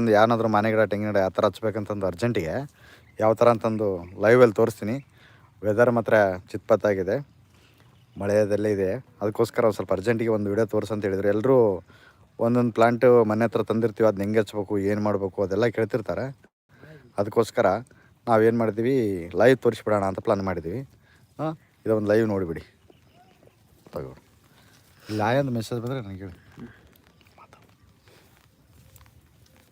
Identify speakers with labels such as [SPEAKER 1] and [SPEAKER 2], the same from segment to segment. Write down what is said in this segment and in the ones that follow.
[SPEAKER 1] ಒಂದು ಯಾರನ್ನಾದ್ರೂ ಮನೆ ಗಿಡ ತೆಂಗಿನ ಗಿಡ ಯಾವ ಥರ ಹಚ್ಬೇಕಂತಂದು ಅರ್ಜೆಂಟಿಗೆ, ಯಾವ ಥರ ಅಂತಂದು ಲೈವಲ್ಲಿ ತೋರಿಸ್ತೀನಿ. ವೆದರ್ ಮಾತ್ರ ಚಿತ್ಪತ್ತಾಗಿದೆ. ಮಳೆಯದಲ್ಲೇ ಇದೆ. ಅದಕ್ಕೋಸ್ಕರ ಒಂದು ಸ್ವಲ್ಪ ಅರ್ಜೆಂಟಿಗೆ ಒಂದು ವಿಡಿಯೋ ತೋರಿಸು ಅಂತ ಹೇಳಿದ್ರು. ಎಲ್ಲರೂ ಒಂದೊಂದು ಪ್ಲಾಂಟು ಮನೆ ಹತ್ರ ತಂದಿರ್ತೀವಿ ಅದನ್ನ ಹೆಂಗೆ ಹಚ್ಬೇಕು, ಏನು ಮಾಡಬೇಕು ಅದೆಲ್ಲ ಕೇಳ್ತಿರ್ತಾರೆ. ಅದಕ್ಕೋಸ್ಕರ ನಾವೇನು ಮಾಡಿದ್ವಿ ಲೈವ್ ತೋರಿಸ್ಬಿಡೋಣ ಅಂತ ಪ್ಲಾನ್ ಮಾಡಿದ್ವಿ. ಹಾಂ, ಇದೊಂದು ಲೈವ್ ನೋಡಿಬಿಡಿ. ತಗೋ. ಲಾಯ್ ಅಂತ ಮೆಸೇಜ್ ಬಂದರೆ ನನಗೆ ಹೇಳಿ.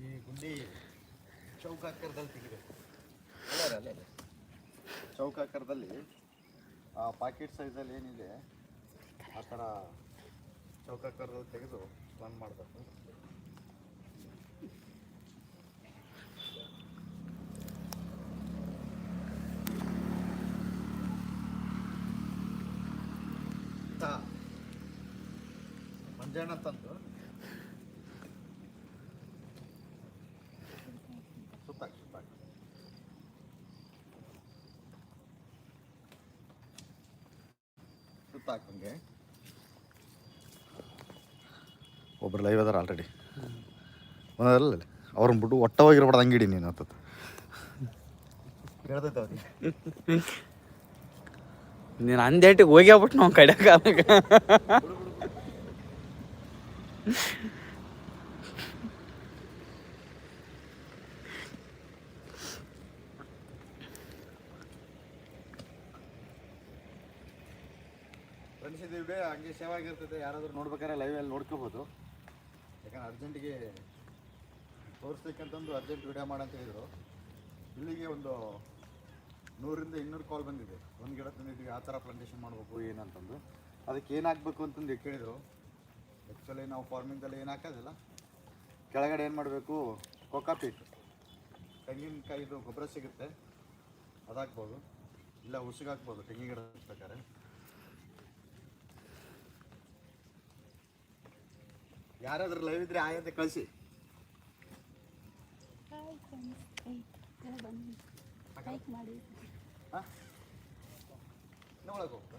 [SPEAKER 1] ಈ ಗುಂಡಿ ಚೌಕಾಕಾರದಲ್ಲಿ ತೆಗಿಬೇಕು ಚೌಕಾಕಾರದಲ್ಲಿ ಆ ಪಾಕೆಟ್ ಸೈಜಲ್ಲಿ ಏನಿದೆ, ಆ ಥರ ಚೌಕಾಕಾರದಲ್ಲಿ ತೆಗೆದು ಬಂದ್ ಮಾಡಬೇಕು. ಮಂಜಾಣ ತಂದು ಸುತ್ತಾಕಂಗೆ ಒಬ್ರು ಲೈವ್ ಅದಾರ ಆಲ್ರೆಡಿ ಒಂದಲ್ಲ ಅವ್ರನ್ನ ಬಿಟ್ಟು ಒಟ್ಟ ಹೋಗಿರ್ಬಾರ್ದು ಅಂಗಿಡಿ ನೀನು ಅಂತ ಹೇಳ್ತೈತೆ ಅವ್ರಿಗೆ.
[SPEAKER 2] ನೀನು ಅಂದೇಟಿಗೆ ಹೋಗ್ಯಾಬಿಟ್ಟು ನಾವು ಕಡೆ
[SPEAKER 1] ವಿಡಿಯೋ ಹಂಗೆ ಸೇವ್ ಆಗಿರ್ತದೆ ಯಾರಾದರೂ ನೋಡ್ಬೇಕಾದ್ರೆ ಲೈವಲ್ಲಿ ನೋಡ್ಕೋಬೋದು. ಯಾಕಂದ್ರೆ ಅರ್ಜೆಂಟಿಗೆ ತೋರಿಸ್ಬೇಕಂತಂದು ಅರ್ಜೆಂಟ್ ವಿಡಿಯೋ ಮಾಡಂತ ಹೇಳಿದರು. ಇಲ್ಲಿಗೆ ಒಂದು ನೂರಿಂದ ಇನ್ನೂರು ಕಾಲ್ ಬಂದಿದೆ. ಒಂದು ಗಿಡ ತಂದಿದ್ದು ಆ ಥರ ಪ್ಲಾಂಟೇಶನ್ ಮಾಡಬೇಕು ಏನಂತಂದು ಅದಕ್ಕೆ ಏನಾಗಬೇಕು ಅಂತಂದು ಕೇಳಿದರು. ಆ್ಯಕ್ಚುಲಿ ನಾವು ಫಾರ್ಮಿಂಗ್ದಲ್ಲಿ ಏನು ಹಾಕೋದಿಲ್ಲ. ಕೆಳಗಡೆ ಏನು ಮಾಡಬೇಕು? ಕೊಕಾಪೀಟ್ ತೆಂಗಿನಕಾಯಿದು ಗೊಬ್ಬರ ಸಿಗುತ್ತೆ. ಅದು ಹಾಕ್ಬೋದು ಇಲ್ಲ ಉಸಿಗಾಕ್ಬೋದು ತೆಂಗಿನ ಗಿಡ ಹಚ್ಬೇಕಾದ್ರೆ ಯಾರಾದ್ರೂ ಲೈವ್ ಇದ್ರೆ ಆಯ್ ಅಂತ ಕಳಿಸಿ. ಹೋಗ್ತಾ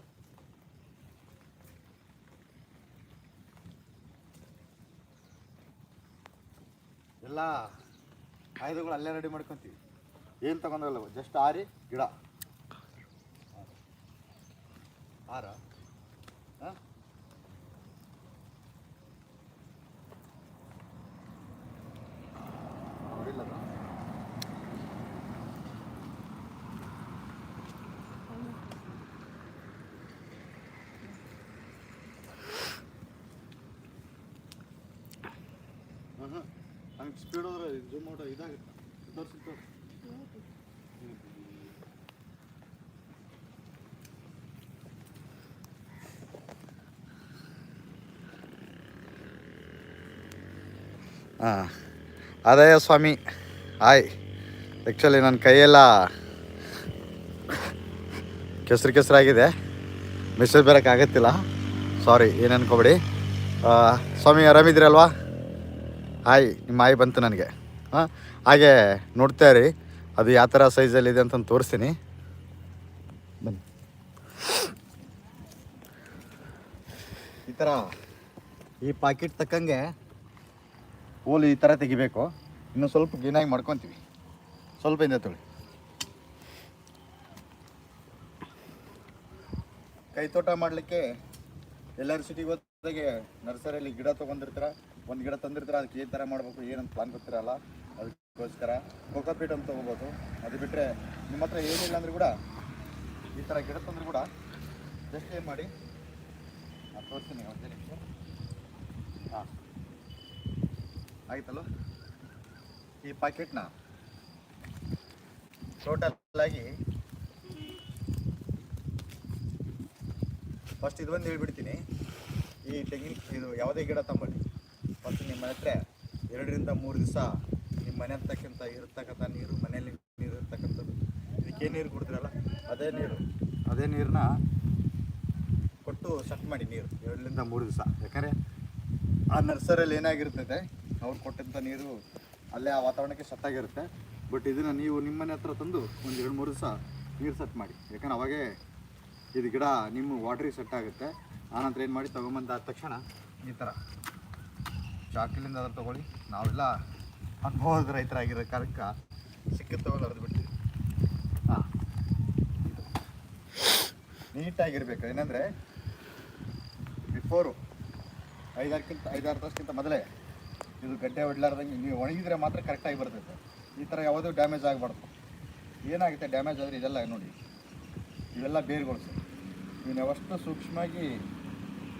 [SPEAKER 1] ಎಲ್ಲ ಆಯುಧಗಳು ಅಲ್ಲೇ ರೆಡಿ ಮಾಡ್ಕೊಂತೀವಿ. ಏನು ತಗೊಂಡಲ್ಲ ಜಸ್ಟ್ ಆರಿ ಗಿಡ. ಆರ. ಸ್ಪೀಡ್ ಹೋದ್ರೆ ಜೂಮ್ ಔಟ್ ಇದಾಗುತ್ತೆ ಹಾಂ. ಅದೇ ಸ್ವಾಮಿ. ಹಾಯ್ ಆ್ಯಕ್ಚುಲಿ ನನ್ನ ಕೈಯೆಲ್ಲ ಕೆಸರು ಕೆಸರಾಗಿದೆ ಮೆಸೇಜ್ ಬರೋಕ್ಕಾಗತ್ತಿಲ್ಲ ಸಾರಿ ಏನು ಅನ್ಕೋಬೇಡಿ. ಸ್ವಾಮಿ ಆರಾಮಿದ್ದೀರಲ್ವಾ? ಹಾಯ್ ನಿಮ್ಮ ಆಯಿ ಬಂತು ನನಗೆ. ಹಾಂ? ಹಾಗೆ ನೋಡ್ತಾ ಇರಿ, ಅದು ಯಾವ ಥರ ಸೈಜಲ್ಲಿದೆ ಅಂತಂದು ತೋರಿಸ್ತೀನಿ. ಬನ್ನಿ. ಈ ಥರ ಈ ಪಾಕೆಟ್ ತಕ್ಕಂಗೆ ಹೋಲು ಈ ಥರ ತೆಗಿಬೇಕು. ಇನ್ನು ಸ್ವಲ್ಪ ಕ್ಲೀನಾಗಿ ಮಾಡ್ಕೊತೀವಿ. ಸ್ವಲ್ಪ ಹಿಂದೆ ತೊಳಿ ಕೈ ತೋಟ ಮಾಡಲಿಕ್ಕೆ ಎಲ್ಲರೂ ಸಿಟಿಗೆ ಹೋದಾಗೆ ನರ್ಸರಿಯಲ್ಲಿ ಗಿಡ ತೊಗೊಂಡಿರ್ತೀರ? ಒಂದು ಗಿಡ ತಂದಿರ್ತಾರೆ, ಅದಕ್ಕೆ ಈ ಥರ ಮಾಡಬೇಕು ಏನಂತ ಪ್ಲಾನ್ ಗೊತ್ತಿರಲ್ಲ ಅದಕ್ಕೋಸ್ಕರ ಕೋಕೋಪೀಟ್ ಅಂತ ತೊಗೋಬೋದು. ಅದು ಬಿಟ್ಟರೆ ನಿಮ್ಮ ಹತ್ರ ಏನಿಲ್ಲ ಅಂದ್ರೆ ಕೂಡ ಈ ಥರ ಗಿಡ ತಂದ್ರೆ ಕೂಡ ಜಸ್ಟ್ ಏನು ಮಾಡಿ ನಾನು ತೋರಿಸ್ತೀನಿ ಒಂದೇ ನಿಮಿಷ. ಹಾಂ. ಆಯ್ತಲ್ಲ ಈ ಪ್ಯಾಕೆಟ್ನ ಟೋಟಲ್ ಆಗಿ ಫಸ್ಟ್ ಇದು ಬಂದು ಹೇಳ್ಬಿಡ್ತೀನಿ. ಈ ತೆಂಗಿನ ಇದು ಯಾವುದೇ ಗಿಡ ತಗೊಳ್ಳಿ. ಫಸ್ಟ್ ನಿಮ್ಮ ಹತ್ರ ಎರಡರಿಂದ ಮೂರು ದಿವಸ ನಿಮ್ಮ ಮನೆ ಅಂತಕ್ಕಂಥ ಇರತಕ್ಕಂಥ ನೀರು, ಮನೆಯಲ್ಲಿ ನೀರು ಏನು ನೀರು ಕೊಡ್ತೀರಲ್ಲ? ಅದೇ ನೀರು. ಅದೇ ನೀರನ್ನ ಕೊಟ್ಟು ಸೆಟ್ ಮಾಡಿ ನೀರು. ಎರಡರಿಂದ ಮೂರು ದಿವಸ. ಯಾಕಂದರೆ ಆ ನರ್ಸರಿಯಲ್ಲಿ ಏನಾಗಿರ್ತದೆ, ಅವ್ರು ಕೊಟ್ಟಂಥ ನೀರು ಅಲ್ಲೇ ಆ ವಾತಾವರಣಕ್ಕೆ ಸೆಟ್ ಆಗಿರುತ್ತೆ. ಬಟ್ ಇದನ್ನು ನೀವು ನಿಮ್ಮ ಮನೆ ಹತ್ರ ತಂದು ಒಂದು ಎರಡು ಮೂರು ದಿವಸ ನೀರು ಸೆಟ್ ಮಾಡಿ. ಯಾಕಂದ್ರೆ ಅವಾಗೇ ಇದು ಗಿಡ ನಿಮ್ಮ ವಾಟ್ರಿಗೆ ಸೆಟ್ ಆಗುತ್ತೆ. ಆನಂತರ ಏನು ಮಾಡಿ ತೊಗೊಂಬಂದಾದ ತಕ್ಷಣ ಈ ಥರ ಚಾಕಲಿಂದ ಅದ್ರ ತೊಗೊಳ್ಳಿ. ನಾವೆಲ್ಲ ಅನುಭವದ ರೈತರಾಗಿರೋ ಕಾರಕ್ಕ ಸಿಕ್ಕತ್ತವಲ್ಲ ಅರ್ದು ಬಿಡ್ತೀವಿ ಹಾಂ. ನೀಟಾಗಿರ್ಬೇಕು. ಏನಂದರೆ ಬಿಫೋರು ಐದಾರಕ್ಕಿಂತ, ಐದಾರು ತಾಸಕ್ಕಿಂತ ಮೊದಲೇ ಇದು ಗಡ್ಡೆ ಹೊಡ್ಲಾರ್ದಂಗೆ ನೀವು ಒಣಗಿದ್ರೆ ಮಾತ್ರ ಕರೆಕ್ಟಾಗಿ ಬರ್ತೈತೆ. ಈ ಥರ ಯಾವುದೂ ಡ್ಯಾಮೇಜ್ ಆಗಬಾರ್ದು. ಏನಾಗುತ್ತೆ ಡ್ಯಾಮೇಜ್ ಆದರೆ ಇದೆಲ್ಲ ನೋಡಿ. ಇವೆಲ್ಲ ಬೇರುಗಳು ಸರ್. ನೀವು ಯಾವಷ್ಟು ಸೂಕ್ಷ್ಮವಾಗಿ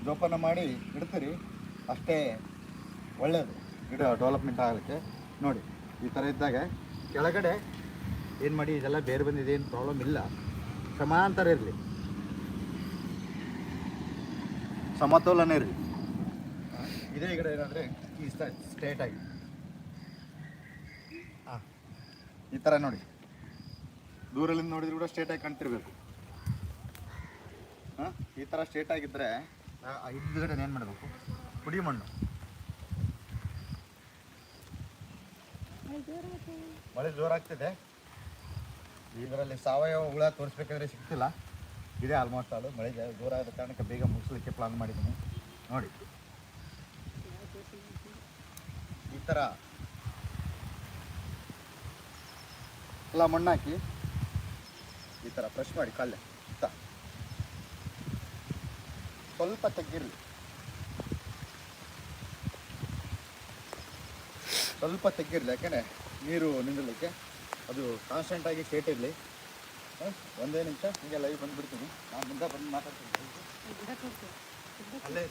[SPEAKER 1] ಜೋಪಾನ ಮಾಡಿ ಇಡ್ತೀರಿ. ಅಷ್ಟೇ ಒಳ್ಳೆಯದು ಗಿಡ ಡೆವಲಪ್ಮೆಂಟ್ ಆಗಲಿಕ್ಕೆ. ನೋಡಿ, ಈ ಥರ ಇದ್ದಾಗ ಕೆಳಗಡೆ ಏನು ಮಾಡಿ, ಇದೆಲ್ಲ ಬೇರೆ ಬಂದಿದೆ, ಏನು ಪ್ರಾಬ್ಲಮ್ ಇಲ್ಲ. ಸಮಾಂತರ ಇರಲಿ. ಸಮತೋಲನ ಇರಲಿ. ಇದೇ ಗಿಡ ಏನಂದರೆ ಈ ಸ್ಟ್ರೇಟ್ ಆಗಿ. ಹಾಂ ಈ ಥರ ನೋಡಿ. ದೂರಲ್ಲಿಂದ ನೋಡಿದ್ರು ಕೂಡ ಸ್ಟ್ರೇಟಾಗಿ ಕಾಣ್ತಿರ್ಬೇಕು. ಹಾಂ ಈ ಥರ ಸ್ಟ್ರೇಟ್ ಆಗಿದ್ದರೆ ಹಿಂದ್ಗಡೆ ಏನು ಮಾಡಬೇಕು? ಪುಡಿ ಮಣ್ಣು. ಮಳೆ ಜೋರಾಗ್ತಿದೆ. ಇದರಲ್ಲಿ ಸಾವಯವ ಹುಳ ತೋರಿಸ್ಬೇಕಾದ್ರೆ ಸಿಗ್ತಿಲ್ಲ. ಇದೆ ಆಲ್ಮೋಸ್ಟ್ ಅದು. ಮಳೆ ಜೋರಾದ ಕಾರಣಕ್ಕೆ ಬೇಗ ಮುಗಿಸ್ಲಿಕ್ಕೆ ಪ್ಲಾನ್ ಮಾಡಿದ್ದೀನಿ. ನೋಡಿ. ಈ ಥರ ಎಲ್ಲ ಮಣ್ಣಾಕಿ ಈ ಥರ ಫ್ರೆಶ್ ಮಾಡಿ ಕಾಲೆ ಸ್ವಲ್ಪ ತೆಗ್ಗಿರಲಿ ಸ್ವಲ್ಪ ತೆಗ್ಗಿರಲಿ ಯಾಕೆಂದರೆ ನೀರು ನಿಂದಿರಲಿಕ್ಕೆ. ಅದು ಕಾನ್ಸ್ಟೆಂಟಾಗಿ ಕೇಟಿರಲಿ ಇರಲಿ. ಒಂದೇ ನಿಮಿಷ ಹಿಂಗೆ ಲೈವ್ ಬಂದುಬಿಡ್ತೀನಿ. ನಾನು ಮುಂದೆ ಬಂದು ಮಾತಾಡ್ತೀನಿ. ಅಲ್ಲೇ.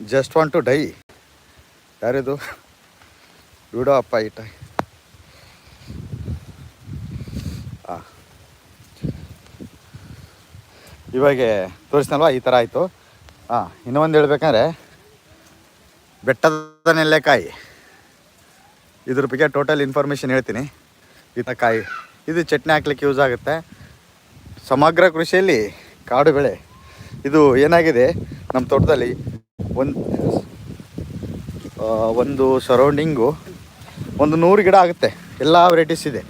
[SPEAKER 1] ಜಸ್ಟ್ ವಾಂಟ್ ಟು ಡೈ ಯಾರಿದು? ಬಿಡೋ ಅಪ್ಪ ಇಟ್ಟ ಹಾಂ ಇವಾಗ ತೋರಿಸ್ನಲ್ವಾ, ಈ ಥರ ಆಯಿತು? ಹಾಂ ಇನ್ನೊಂದು ಹೇಳ್ಬೇಕಂದ್ರೆ, ಬೆಟ್ಟದ ನೆಲ್ಲೆಕಾಯಿ. ಇದ್ರ ಬಗ್ಗೆ ಟೋಟಲ್ ಇನ್ಫಾರ್ಮೇಷನ್ ಹೇಳ್ತೀನಿ. ಈ ಕಾಯಿ. ಇದು ಚಟ್ನಿ ಹಾಕ್ಲಿಕ್ಕೆ ಯೂಸ್ ಆಗುತ್ತೆ. ಸಮಗ್ರ ಕೃಷಿಯಲ್ಲಿ ಕಾಡು ಬೆಳೆ. ಇದು ಏನಾಗಿದೆ? ನಮ್ಮ ತೋಟದಲ್ಲಿ ಒಂದು ಒಂದು ಸರೌಂಡಿಂಗು ಒಂದು ನೂರು ಗಿಡ ಆಗುತ್ತೆ. ಎಲ್ಲ ವೆರೈಟೀಸ್ ಇದೆ.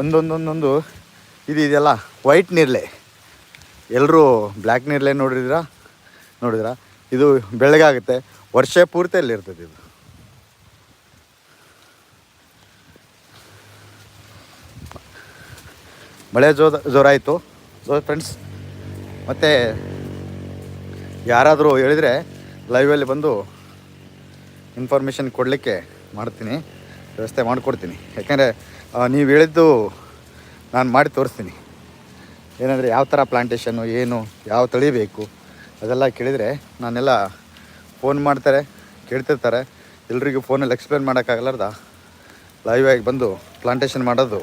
[SPEAKER 1] ಒಂದೊಂದೊಂದೊಂದು ಇದು ಇದೆಲ್ಲ ವೈಟ್ ನೀರ್ಲೆ ಎಲ್ಲರೂ ಬ್ಲ್ಯಾಕ್ ನೀರ್ಲೆ ನೋಡಿದ್ರಾ ನೋಡಿದ್ರಾ ಇದು ಬೆಳಗಾಗುತ್ತೆ. ವರ್ಷ ಪೂರ್ತಿ ಅಲ್ಲಿರ್ತದೆ ಇದು. ಮಳೆ ಜೋರ ಜೋರಾಯಿತು. ಸೊ ಫ್ರೆಂಡ್ಸ್ ಮತ್ತು ಯಾರಾದರೂ ಹೇಳಿದರೆ ಲೈವಲ್ಲಿ ಬಂದು ಇನ್ಫಾರ್ಮೇಷನ್ ಕೊಡಲಿಕ್ಕೆ ಮಾಡ್ತೀನಿ. ವ್ಯವಸ್ಥೆ ಮಾಡಿಕೊಡ್ತೀನಿ. ಯಾಕೆಂದರೆ ನೀವು ಹೇಳಿದ್ದು ನಾನು ಮಾಡಿ ತೋರಿಸ್ತೀನಿ. ಏನಂದರೆ ಯಾವ ಥರ ಪ್ಲಾಂಟೇಷನ್ನು ಏನು, ಯಾವ ತಳಿ ಬೇಕು, ಅದೆಲ್ಲ ಕೇಳಿದರೆ ನಾನೆಲ್ಲ ಫೋನ್ ಮಾಡ್ತಾರೆ, ಕೇಳ್ತಿರ್ತಾರೆ. ಎಲ್ರಿಗೂ ಫೋನಲ್ಲಿ ಎಕ್ಸ್ಪ್ಲೇನ್ ಮಾಡೋಕ್ಕಾಗಲಾರ್ದ ಲೈವ್ ಆಗಿ ಬಂದು ಪ್ಲಾಂಟೇಷನ್ ಮಾಡೋದು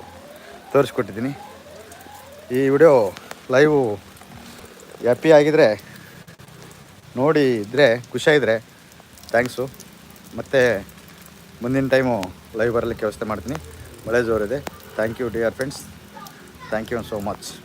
[SPEAKER 1] ತೋರಿಸ್ಕೊಟ್ಟಿದ್ದೀನಿ. ಈ ವಿಡಿಯೋ ಲೈವು ಹ್ಯಾಪಿ ಆಗಿದ್ರೆ ನೋಡಿ ಇದ್ದರೆ ಖುಷಿಯಾಗಿದ್ರೆ ಥ್ಯಾಂಕ್ಸು. ಮತ್ತು ಮುಂದಿನ ಟೈಮು ಲೈವ್ ಬರಲಿಕ್ಕೆ ವ್ಯವಸ್ಥೆ ಮಾಡ್ತೀನಿ. ಮಳೆ ಜೋರಿದೆ. Thank you dear friends thank you so much